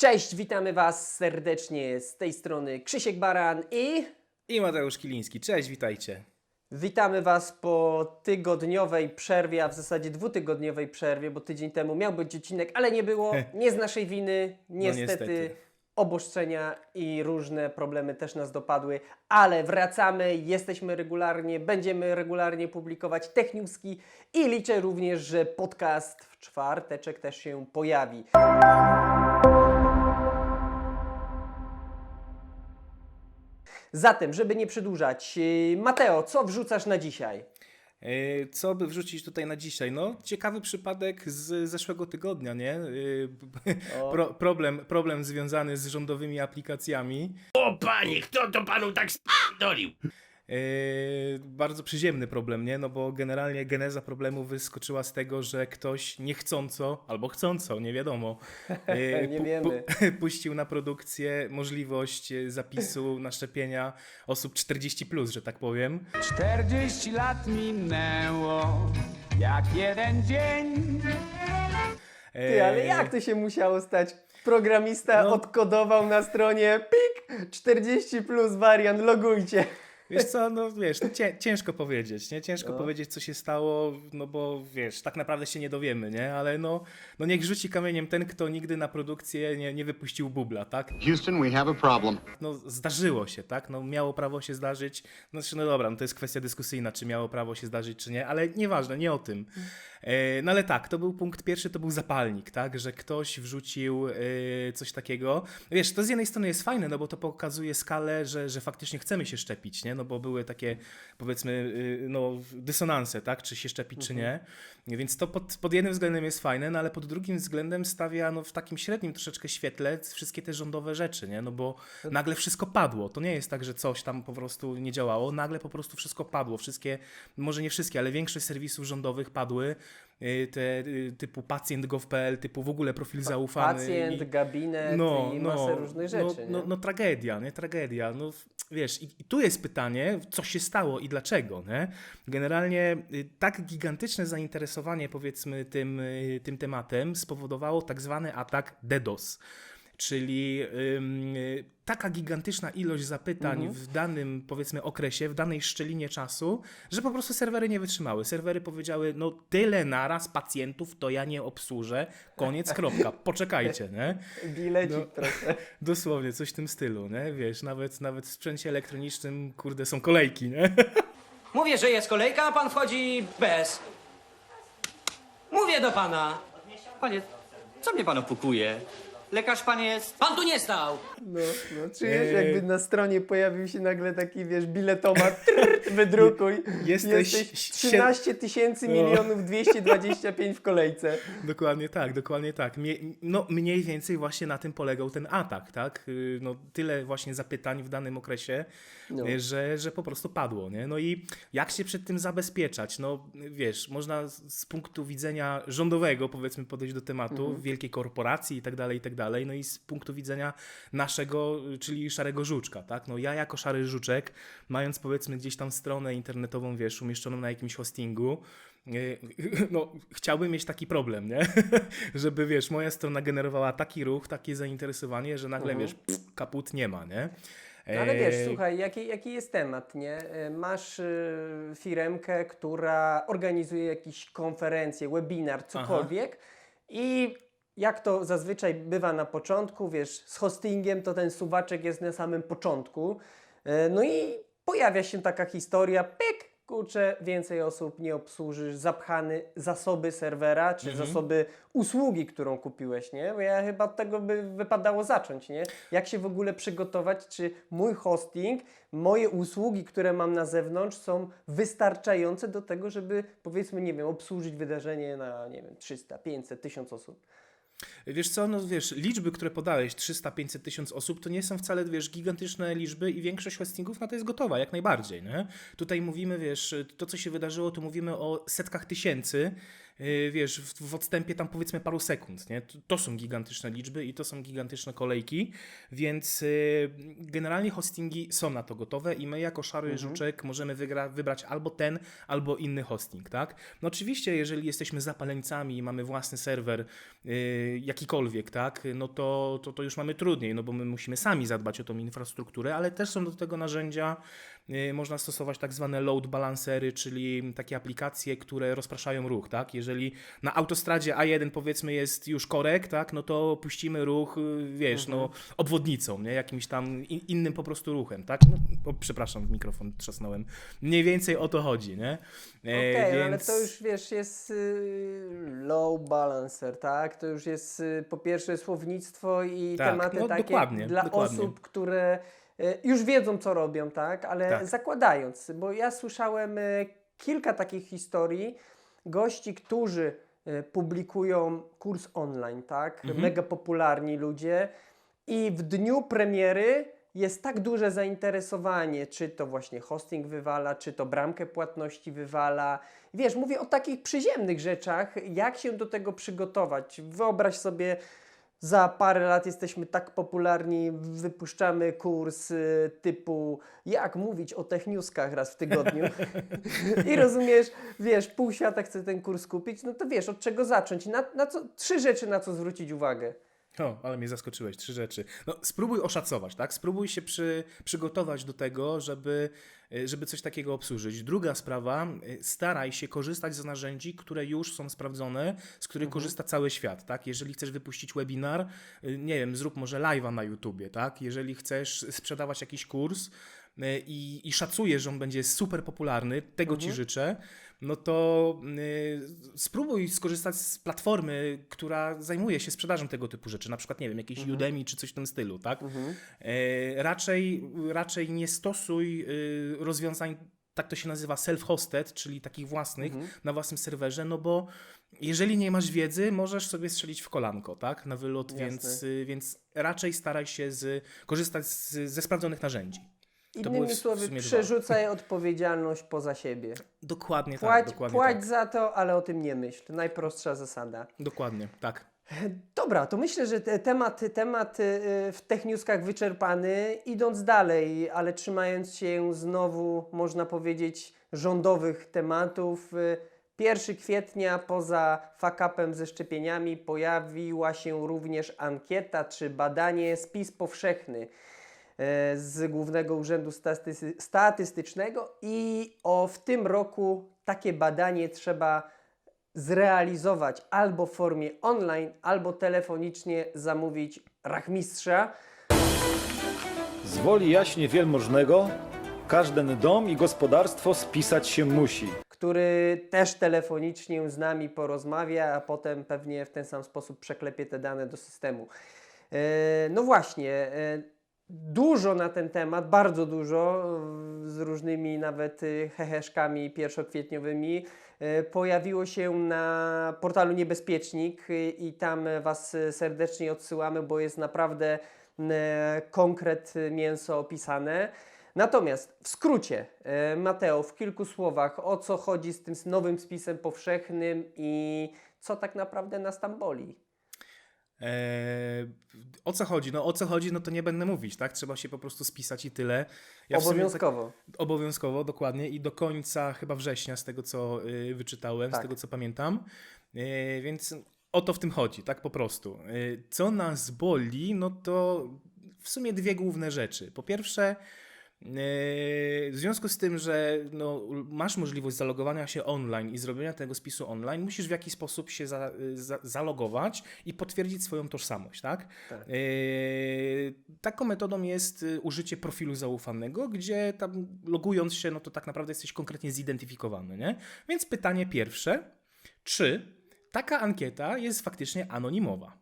Cześć, witamy Was serdecznie z tej strony Krzysiek Baran i I Mateusz Kiliński. Cześć, witajcie. witamy Was po tygodniowej przerwie, a w zasadzie dwutygodniowej przerwie, bo tydzień temu miał być odcinek, ale nie było, nie z naszej winy, niestety. niestety. Oboszczenia i różne problemy też nas dopadły, ale wracamy, jesteśmy regularnie, będziemy regularnie publikować techniuski i liczę również, że podcast w czwarteczek też się pojawi. Zatem, żeby nie przedłużać, yy, Mateo, co wrzucasz na dzisiaj? E, Co by wrzucić tutaj na dzisiaj? No, ciekawy przypadek z zeszłego tygodnia, nie? O. Pro, problem, problem związany z rządowymi aplikacjami. O panie, kto to panu tak spierdolił? E, Bardzo przyziemny problem, nie? No bo generalnie geneza problemu wyskoczyła z tego, że ktoś niechcąco, albo chcąco, nie wiadomo, e, Nie pu- wiemy. pu- puścił na produkcję możliwość e, zapisu na szczepienia osób 40+, plus, że tak powiem. 40 lat minęło, jak jeden dzień. Ty, ale jak to się musiało stać? Programista No. odkodował na stronie pik 40 plus wariant, logujcie. Wiesz co, no wiesz, no cię, ciężko powiedzieć, nie? Ciężko No. powiedzieć, co się stało, no bo wiesz, tak naprawdę się nie dowiemy, nie? Ale no, no niech rzuci kamieniem ten, kto nigdy na produkcję nie, nie wypuścił bubla, tak? Houston, we have a problem. No zdarzyło się, tak? No miało prawo się zdarzyć, no znaczy, no dobra, no to jest kwestia dyskusyjna, czy miało prawo się zdarzyć, czy nie, ale nieważne, nie o tym. E, no ale tak, to był punkt pierwszy, to był zapalnik, tak? Że ktoś wrzucił e, coś takiego. Wiesz, to z jednej strony jest fajne, no bo to pokazuje skalę, że, że faktycznie chcemy się szczepić, nie? No bo były takie, powiedzmy, y, no dysonanse, tak? Czy się szczepić, czy nie. Więc to pod, pod jednym względem jest fajne, no ale pod drugim względem stawia no, w takim średnim troszeczkę świetle wszystkie te rządowe rzeczy, nie? No bo nagle wszystko padło. To nie jest tak, że coś tam po prostu nie działało. Nagle po prostu wszystko padło. Wszystkie, może nie wszystkie, ale większość serwisów rządowych padły. Y, Te y, typu pacjent.gov.pl, typu w ogóle profil zaufany. Pacjent, i- gabinet i masę różnych rzeczy. no, no, no tragedia, nie? Tragedia. No wiesz, i, i tu jest pytanie, co się stało i dlaczego, nie? Generalnie y, tak gigantyczne zainteresowanie powiedzmy tym, tym tematem spowodowało tak zwany atak DDoS. Czyli ym, y, taka gigantyczna ilość zapytań Mhm. w danym, powiedzmy, okresie, w danej szczelinie czasu, że po prostu serwery nie wytrzymały. Serwery powiedziały, no tyle naraz pacjentów to ja nie obsłużę, koniec, kropka, poczekajcie, nie? Bilecik no. proszę. Dosłownie, coś w tym stylu, nie? Wiesz, nawet, nawet w sprzęcie elektronicznym, kurde, są kolejki, nie? Mówię, że jest kolejka, a pan wchodzi bez. Mówię do pana. Panie, co mnie pan opukuje? Lekarz pan jest. Pan tu nie stał. No, no czujesz Eee. jakby na stronie pojawił się nagle taki, wiesz, biletomat, trrr, wydrukuj. Jesteś Jesteś sie- 13 tysięcy No. milionów 225 w kolejce. Dokładnie tak, dokładnie tak. Mie, no, mniej więcej właśnie na tym polegał ten atak, tak? Yy, No, tyle właśnie zapytań w danym okresie, No. yy, że, że po prostu padło, nie? No i jak się przed tym zabezpieczać? No, wiesz, można z, z punktu widzenia rządowego, powiedzmy, podejść do tematu, wielkiej korporacji i tak dalej, i tak dalej, no i z punktu widzenia naszego, czyli szarego żuczka, tak? No ja jako szary żuczek, mając powiedzmy gdzieś tam stronę internetową, wiesz, umieszczoną na jakimś hostingu, yy, no, chciałbym mieć taki problem, nie? Żeby, wiesz, moja strona generowała taki ruch, takie zainteresowanie, że nagle, wiesz, pff, kaput nie ma, nie? No ale wiesz, Eee, słuchaj, jaki, jaki jest temat, nie? E, Masz y, firemkę, która organizuje jakieś konferencje, webinar, cokolwiek i jak to zazwyczaj bywa na początku, wiesz, z hostingiem to ten suwaczek jest na samym początku, E, no i pojawia się taka historia, pyk, kurczę, więcej osób nie obsłużysz, zapchany zasoby serwera, czy zasoby usługi, którą kupiłeś, nie? Bo ja chyba od tego by wypadało zacząć, nie? Jak się w ogóle przygotować, czy mój hosting, moje usługi, które mam na zewnątrz są wystarczające do tego, żeby powiedzmy, nie wiem, obsłużyć wydarzenie na, nie wiem, 300, 500, 1000 osób. Wiesz co, no wiesz, liczby, które podałeś, 300, 500 tysiąc osób, to nie są wcale, wiesz, gigantyczne liczby i większość hostingów na to jest gotowa, jak najbardziej, nie? Tutaj mówimy, wiesz, to co się wydarzyło, to mówimy o setkach tysięcy wiesz, w, odstępie tam powiedzmy paru sekund, nie? To, są gigantyczne liczby i to są gigantyczne kolejki, więc yy, generalnie hostingi są na to gotowe i my jako szary żuczek możemy wygra, wybrać albo ten, albo inny hosting, tak? No oczywiście, jeżeli jesteśmy zapaleńcami i mamy własny serwer yy, jakikolwiek, tak? No to, to, to już mamy trudniej, no bo my musimy sami zadbać o tą infrastrukturę, ale też są do tego narzędzia, można stosować tak zwane load balancery, czyli takie aplikacje, które rozpraszają ruch, tak? Jeżeli na autostradzie A1 powiedzmy jest już korek, tak? No to puścimy ruch, yy, wiesz, no obwodnicą, nie? Jakimś tam in, innym po prostu ruchem, tak? No, o, przepraszam, w mikrofon trzasnąłem. Mniej więcej o to chodzi, nie? E, Okej, no ale więc- to już wiesz, jest y, low balancer, tak? To już jest y, po pierwsze słownictwo i Tak, tematy no takie dokładnie, dla dokładnie. osób, które y, już wiedzą, co robią, tak? Ale Tak. zakładając, bo ja słyszałem y, kilka takich historii gości, którzy y, publikują kurs online, tak? Mhm. Mega popularni ludzie i w dniu premiery jest tak duże zainteresowanie, czy to właśnie hosting wywala, czy to bramkę płatności wywala. Wiesz, mówię o takich przyziemnych rzeczach, jak się do tego przygotować. Wyobraź sobie, za parę lat jesteśmy tak popularni, wypuszczamy kurs y, typu jak mówić o techniuskach raz w tygodniu. I rozumiesz, wiesz, pół świata chce ten kurs kupić, no to wiesz, od czego zacząć. Na, na co, trzy rzeczy, na co zwrócić uwagę. O, ale mnie zaskoczyłeś, trzy rzeczy. No, spróbuj oszacować, tak? Spróbuj się przy, przygotować do tego, żeby, y, żeby coś takiego obsłużyć. Druga sprawa, y, staraj się korzystać z narzędzi, które już są sprawdzone, z których korzysta cały świat, tak? Jeżeli chcesz wypuścić webinar, y, nie wiem, zrób może live'a na YouTubie, tak? Jeżeli chcesz sprzedawać jakiś kurs, i, i szacujesz, że on będzie super popularny, tego ci życzę, no to y, spróbuj skorzystać z platformy, która zajmuje się sprzedażą tego typu rzeczy, na przykład, nie wiem, jakieś Udemy czy coś w tym stylu, tak? E, raczej, raczej nie stosuj y, rozwiązań, tak to się nazywa, self-hosted, czyli takich własnych, na własnym serwerze, no bo jeżeli nie masz wiedzy, możesz sobie strzelić w kolanko, tak? Na wylot, Jasne. więc, y, więc raczej staraj się z, korzystać z, ze sprawdzonych narzędzi. Innymi słowy, sumie dwa. przerzucaj odpowiedzialność poza siebie. Dokładnie Płać, tak, dokładnie płać tak. za to, ale o tym nie myśl. Najprostsza zasada. Dokładnie, tak. Dobra, to myślę, że te, temat, temat y, w Techniuskach wyczerpany. Idąc dalej, ale trzymając się znowu, można powiedzieć, rządowych tematów. y, 1 kwietnia poza fakapem ze szczepieniami pojawiła się również ankieta czy badanie spis powszechny z Głównego Urzędu Statysty- Statystycznego i o w tym roku takie badanie trzeba zrealizować albo w formie online, albo telefonicznie zamówić rachmistrza. Z woli jaśnie wielmożnego każden dom i gospodarstwo spisać się musi. który też telefonicznie z nami porozmawia, a potem pewnie w ten sam sposób przeklepie te dane do systemu. E, No właśnie, e, dużo na ten temat, bardzo dużo, z różnymi nawet e, heheszkami pierwszokwietniowymi, e, pojawiło się na portalu Niebezpiecznik e, i tam Was serdecznie odsyłamy, bo jest naprawdę konkret mięso opisane. Natomiast w skrócie, Mateo, w kilku słowach, o co chodzi z tym nowym spisem powszechnym i co tak naprawdę nas tam boli? Eee, o co chodzi? No o co chodzi, no to nie będę mówić, tak? Trzeba się po prostu spisać i tyle. Ja sumie Obowiązkowo. Tak, obowiązkowo, dokładnie. I do końca chyba września, z tego co y, wyczytałem, Tak. z tego co pamiętam. Yy, więc o to w tym chodzi, tak po prostu. Yy, co nas boli, no to w sumie dwie główne rzeczy. Po pierwsze, w związku z tym, że no, masz możliwość zalogowania się online i zrobienia tego spisu online, musisz w jakiś sposób się za, za, zalogować i potwierdzić swoją tożsamość, tak? Tak. Yy, taką metodą jest y, użycie profilu zaufanego, gdzie tam logując się, no to tak naprawdę jesteś konkretnie zidentyfikowany, nie? Więc pytanie pierwsze, czy taka ankieta jest faktycznie anonimowa?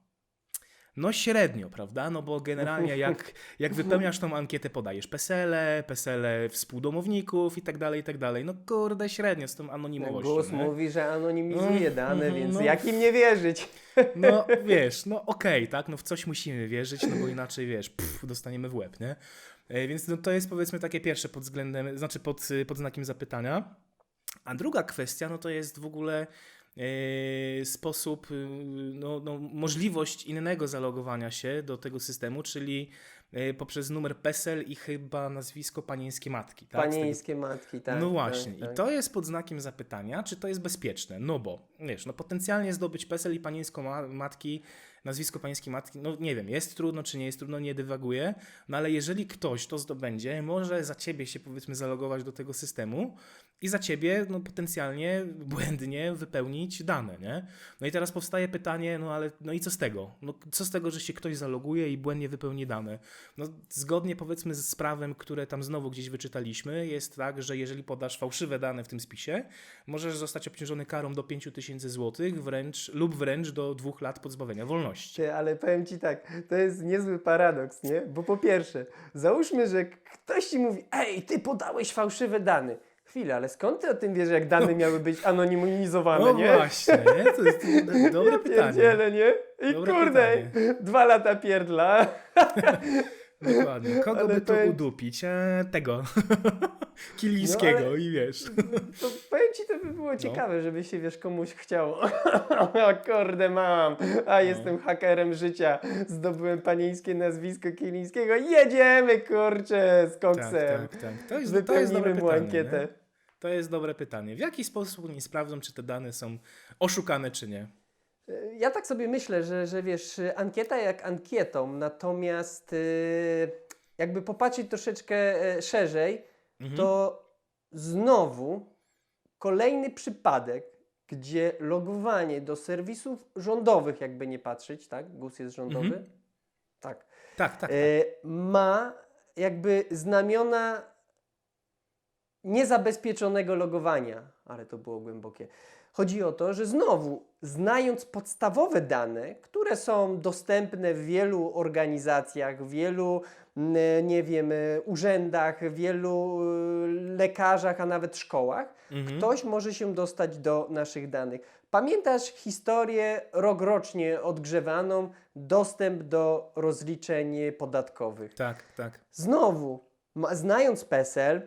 No średnio, prawda? No bo generalnie jak, jak wypełniasz tą ankietę, podajesz PESEL-e, PESEL-e współdomowników i tak dalej, i tak dalej. No kurde, średnio z tą anonimowością. Głos nie? mówi, że anonimizuje Mm, dane, mhm, więc no. jak im nie wierzyć? No wiesz, no okej, tak, no w coś musimy wierzyć, no bo inaczej wiesz, pff, dostaniemy w łeb, nie? E, Więc no, to jest powiedzmy takie pierwsze pod względem, znaczy pod, pod znakiem zapytania. A druga kwestia, no to jest w ogóle sposób, y, no, no, możliwość innego zalogowania się do tego systemu, czyli e, poprzez numer PESEL i chyba nazwisko panieńskie matki. Tak? Z tego Panieńskie matki, tak. no tak, właśnie, tak. i to jest pod znakiem zapytania, czy to jest bezpieczne. No bo, wiesz, no potencjalnie zdobyć PESEL i panieńską ma- matki, nazwisko panieńskiej matki, no nie wiem, jest trudno, czy nie jest trudno, nie dywaguję, no ale jeżeli ktoś to zdobędzie, może za ciebie się powiedzmy zalogować do tego systemu i za ciebie, no potencjalnie błędnie wypełnić dane, nie? No i teraz powstaje pytanie, no ale, no i co z tego? No co z tego, że się ktoś zaloguje i błędnie wypełni dane? No zgodnie powiedzmy z prawem, które tam znowu gdzieś wyczytaliśmy, jest tak, że jeżeli podasz fałszywe dane w tym spisie, możesz zostać obciążony karą do 5000 zł wręcz, lub wręcz do dwóch lat pozbawienia wolności. Ale powiem ci tak, to jest niezły paradoks, nie? Bo po pierwsze, załóżmy, że ktoś ci mówi, ej, ty podałeś fałszywe dane. Chwilę, ale skąd ty o tym wiesz, jak dane miały być anonimizowane, No nie? właśnie, nie? To jest do- dobre Ja pytanie. nie? I Dobre kurde, pytanie. dwa lata pierdla. Dokładnie. Kogo Ale by tu powiem- udupić? E, tego. Kilińskiego No, ale- i wiesz. To powiem ci, to by No. było ciekawe, żeby się, wiesz, komuś chciało. o kurde, mam, a jestem No. hakerem życia, zdobyłem panieńskie nazwisko Kilińskiego, jedziemy, kurczę, z Tak, koksem. tak, tak. To jest, to jest dobre pytanie. ankietę. Nie? To jest dobre pytanie. W jaki sposób oni sprawdzą, czy te dane są oszukane, czy nie? Ja tak sobie myślę, że, że wiesz, ankieta jak ankietą, natomiast y, jakby popatrzeć troszeczkę e, szerzej, Mhm. to znowu kolejny przypadek, gdzie logowanie do serwisów rządowych, jakby nie patrzeć, tak? GUS jest rządowy. Mhm. Tak. Tak, tak. tak. E, ma jakby znamiona niezabezpieczonego logowania, ale to było głębokie. Chodzi o to, że znowu, znając podstawowe dane, które są dostępne w wielu organizacjach, w wielu, mm, nie wiem, urzędach, w wielu e, lekarzach, a nawet szkołach, Mhm. ktoś może się dostać do naszych danych. Pamiętasz historię rokrocznie odgrzewaną, dostęp do rozliczeń podatkowych. Tak, tak. Znowu, znając PESEL,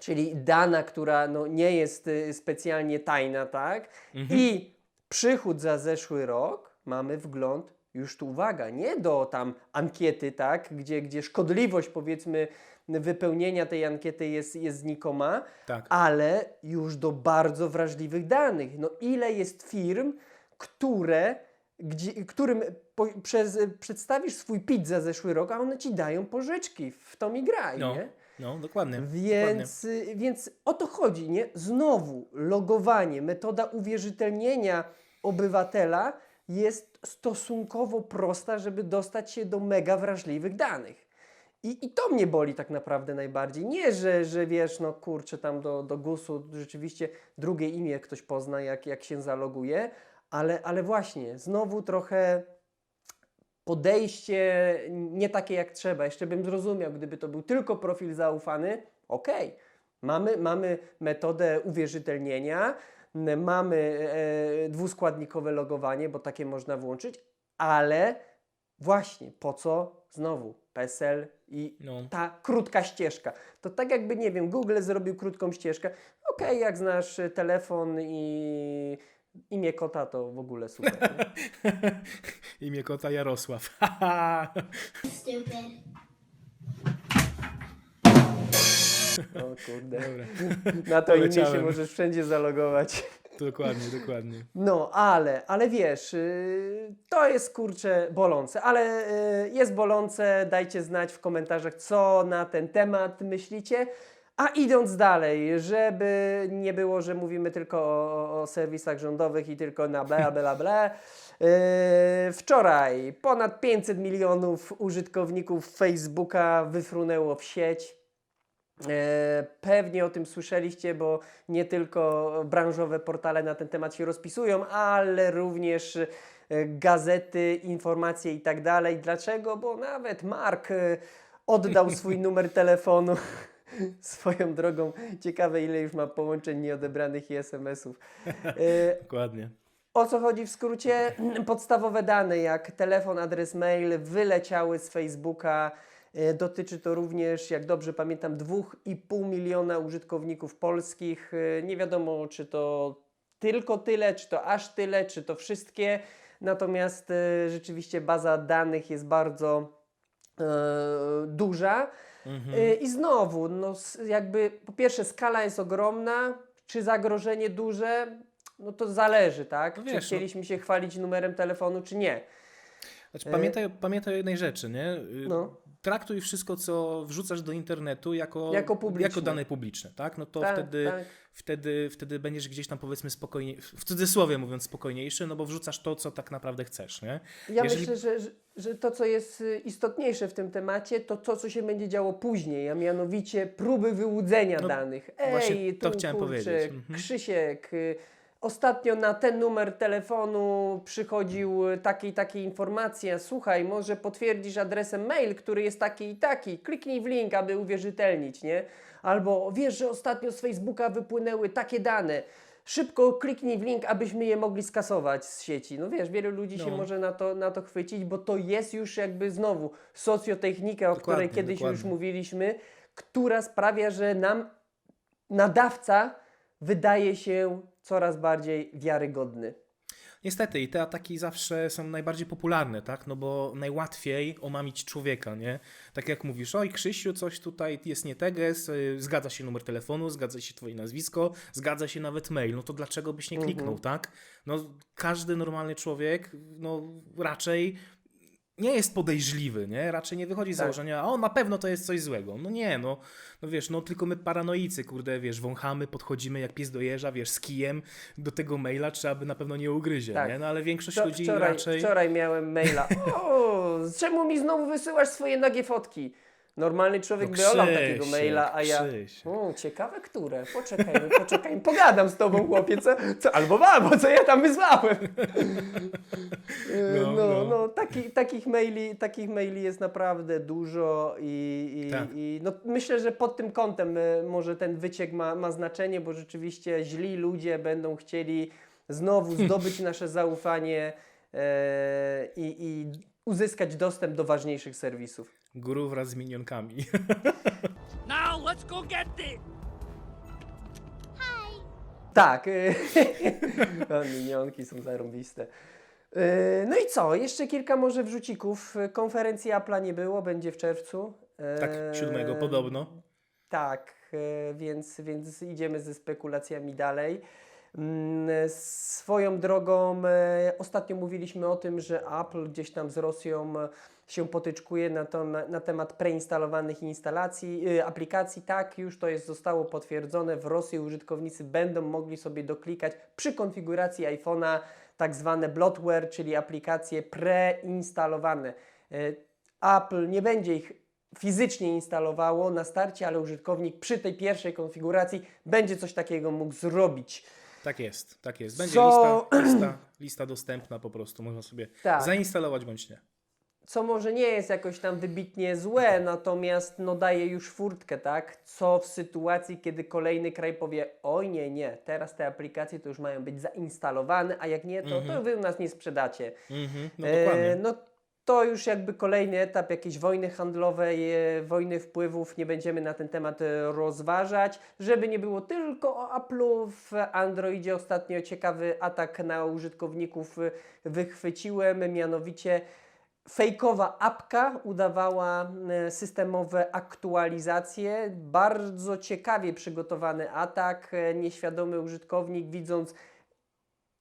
czyli dana, która no, nie jest y, specjalnie tajna, tak? I przychód za zeszły rok, mamy wgląd, już tu uwaga, nie do tam ankiety, tak? Gdzie, gdzie szkodliwość powiedzmy wypełnienia tej ankiety jest, jest znikoma, Tak. ale już do bardzo wrażliwych danych. No ile jest firm, które, gdzie, którym po, przez, przedstawisz swój PIT za zeszły rok, a one ci dają pożyczki, w to mi graj, No, nie? No dokładnie. Więc, y, więc o to chodzi, nie? Znowu logowanie, metoda uwierzytelnienia obywatela jest stosunkowo prosta, żeby dostać się do mega wrażliwych danych. I, I to mnie boli tak naprawdę najbardziej. Nie, że, że wiesz, no kurczę, tam do, do GUS-u rzeczywiście drugie imię ktoś pozna, jak, jak się zaloguje, ale, ale właśnie, znowu trochę podejście nie takie jak trzeba. Jeszcze bym zrozumiał, gdyby to był tylko profil zaufany, okej. Mamy, mamy metodę uwierzytelnienia, mamy e, dwuskładnikowe logowanie, bo takie można włączyć, ale właśnie po co znowu PESEL i No. ta krótka ścieżka. To tak jakby, nie wiem, Google zrobił krótką ścieżkę. Okej, jak znasz e, telefon i imię kota, to w ogóle super. Imię kota Jarosław. O kurde. Dobra. Na to imię się możesz wszędzie zalogować. Dokładnie, dokładnie. No, ale, ale wiesz, yy, to jest kurczę bolące, ale yy, jest bolące, dajcie znać w komentarzach, co na ten temat myślicie. A idąc dalej, żeby nie było, że mówimy tylko o, o serwisach rządowych i tylko na bla bla bla. Yy, wczoraj ponad 500 milionów użytkowników Facebooka wyfrunęło w sieć. E, Pewnie o tym słyszeliście, bo nie tylko branżowe portale na ten temat się rozpisują, ale również e, gazety, informacje i tak dalej. Dlaczego? Bo nawet Mark oddał swój numer telefonu. Swoją drogą, ciekawe ile już ma połączeń nieodebranych i SMS-ów. E, Dokładnie. o co chodzi w skrócie? Podstawowe dane jak telefon, adres mail wyleciały z Facebooka. E, Dotyczy to również, jak dobrze pamiętam, 2,5 miliona użytkowników polskich. E, Nie wiadomo, czy to tylko tyle, czy to aż tyle, czy to wszystkie. Natomiast rzeczywiście baza danych jest bardzo duża. E, I znowu, no, jakby po pierwsze skala jest ogromna, czy zagrożenie duże, no to zależy, tak? No czy wiesz, no- chcieliśmy się chwalić numerem telefonu, czy nie. Znaczy, pamiętaj, pamiętaj o jednej rzeczy, nie? Y, No. Traktuj wszystko, co wrzucasz do internetu jako, Jako publiczne. jako dane publiczne, tak? No to Tak, wtedy, tak. wtedy, wtedy będziesz gdzieś tam powiedzmy spokojnie, w cudzysłowie mówiąc spokojniejszy, no bo wrzucasz to, co tak naprawdę chcesz, nie? Ja Jeżeli- myślę, że, że, to, co jest y, istotniejsze w tym temacie, to to, co się będzie działo później, a mianowicie próby wyłudzenia No, danych. Ej, właśnie to tu, chciałem kurczę, powiedzieć. Mhm. Krzysiek, y, ostatnio na ten numer telefonu przychodził y, takie i takie informacje. Słuchaj, może potwierdzisz adresem mail, który jest taki i taki. Kliknij w link, aby uwierzytelnić, nie? Albo wiesz, że ostatnio z Facebooka wypłynęły takie dane. Szybko kliknij w link, abyśmy je mogli skasować z sieci. No wiesz, wielu ludzi się No. może na to, na to chwycić, bo to jest już jakby znowu socjotechnika, o której Dokładnie, kiedyś już dokładnie. mówiliśmy, która sprawia, że nam nadawca wydaje się coraz bardziej wiarygodny. Niestety i te ataki zawsze są najbardziej popularne, tak? No bo najłatwiej omamić człowieka, nie? Tak jak mówisz, oj Krzysiu, coś tutaj jest nie teges, y, zgadza się numer telefonu, zgadza się twoje nazwisko, zgadza się nawet mail, no to dlaczego byś nie kliknął, tak? No każdy normalny człowiek, no raczej nie jest podejrzliwy, nie? Raczej nie wychodzi z Tak. założenia, o na pewno to jest coś złego. No nie, no, no wiesz, no tylko my paranoicy, kurde, wiesz, wąchamy, podchodzimy jak pies do jeża, wiesz, z kijem do tego maila, czy aby na pewno nie ugryzie, Tak. nie? No ale większość Wczor- ludzi wczoraj, raczej... wczoraj miałem maila. O, czemu mi znowu wysyłasz swoje nagie fotki? Normalny człowiek No by olał takiego maila, a ja. O, ciekawe które. Poczekajmy, poczekajmy. Pogadam z tobą, chłopie. Co, co, albo mamo, co ja tam wysłałem. No, No, no, no. no taki, takich, maili, takich maili jest naprawdę dużo i, i, Tak. i no, myślę, że pod tym kątem e, może ten wyciek ma, ma znaczenie, bo rzeczywiście źli ludzie będą chcieli znowu zdobyć nasze zaufanie e, i, i uzyskać dostęp do ważniejszych serwisów. Guru wraz z minionkami. Now let's go get it! Tak, y, a minionki są zarąbiste. Y, No i co? Jeszcze kilka może wrzucików. Konferencji Apple'a nie było, będzie w czerwcu. tak, E, siódmego podobno. Tak, e, więc, więc idziemy ze spekulacjami dalej. Mm, Swoją drogą, e, ostatnio mówiliśmy o tym, że Apple gdzieś tam z Rosją e, się potyczkuje na, to, na, temat preinstalowanych instalacji, e, aplikacji. Tak, już to jest zostało potwierdzone. W Rosji użytkownicy będą mogli sobie doklikać przy konfiguracji iPhone'a tak zwane bloatware, czyli aplikacje preinstalowane. E, Apple nie będzie ich fizycznie instalowało na starcie, ale użytkownik przy tej pierwszej konfiguracji będzie coś takiego mógł zrobić. Tak jest, tak jest. Będzie Co- lista, lista, lista dostępna po prostu, można sobie Tak. zainstalować bądź nie. Co może nie jest jakoś tam wybitnie złe, natomiast no daje już furtkę, tak? Co w sytuacji, kiedy kolejny kraj powie, oj nie, nie, teraz te aplikacje to już mają być zainstalowane, a jak nie, to, to wy u nas nie sprzedacie. Mhm, no E, dokładnie. no to już jakby kolejny etap jakiejś wojny handlowej, e, wojny wpływów, nie będziemy na ten temat e, rozważać. Żeby nie było tylko o Apple'u, w Androidzie ostatnio ciekawy atak na użytkowników e, wychwyciłem, mianowicie fejkowa apka udawała systemowe aktualizacje. Bardzo ciekawie przygotowany atak. Nieświadomy użytkownik widząc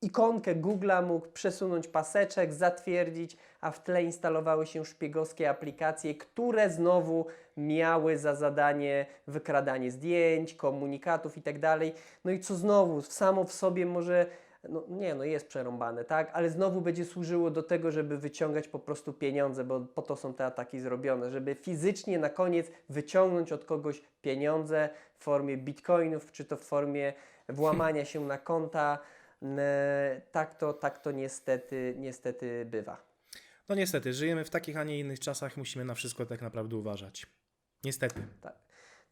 ikonkę Google'a mógł przesunąć paseczek, zatwierdzić, a w tle instalowały się szpiegowskie aplikacje, które znowu miały za zadanie wykradanie zdjęć, komunikatów itd. No i co znowu, samo w sobie może, no nie, no jest przerąbane, tak? Ale znowu będzie służyło do tego, żeby wyciągać po prostu pieniądze, bo po to są te ataki zrobione, żeby fizycznie na koniec wyciągnąć od kogoś pieniądze w formie bitcoinów, czy to w formie włamania się na konta. E, Tak to, tak to niestety, niestety bywa. No niestety, żyjemy w takich, a nie innych czasach, musimy na wszystko tak naprawdę uważać. Niestety. Tak,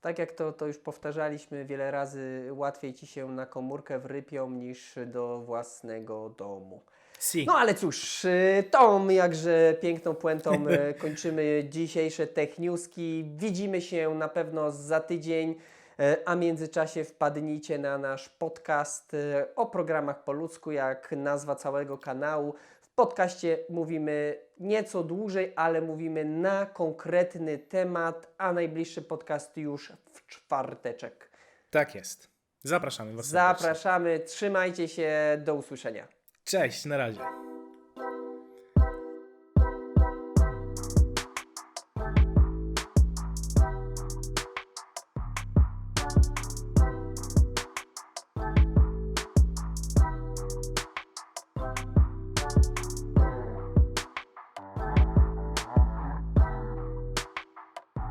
tak jak to, to już powtarzaliśmy wiele razy, łatwiej ci się na komórkę wrypią niż do własnego domu. Si. No ale cóż, tą jakże piękną puentą y, kończymy dzisiejsze Tech Newski. Widzimy się na pewno za tydzień. E, A w międzyczasie wpadnijcie na nasz podcast e, o programach po ludzku, jak nazwa całego kanału. W podcaście mówimy nieco dłużej, ale mówimy na konkretny temat, a najbliższy podcast już w czwarteczek. Tak jest. Zapraszamy Was serdecznie. Zapraszamy, trzymajcie się, do usłyszenia. Cześć, na razie.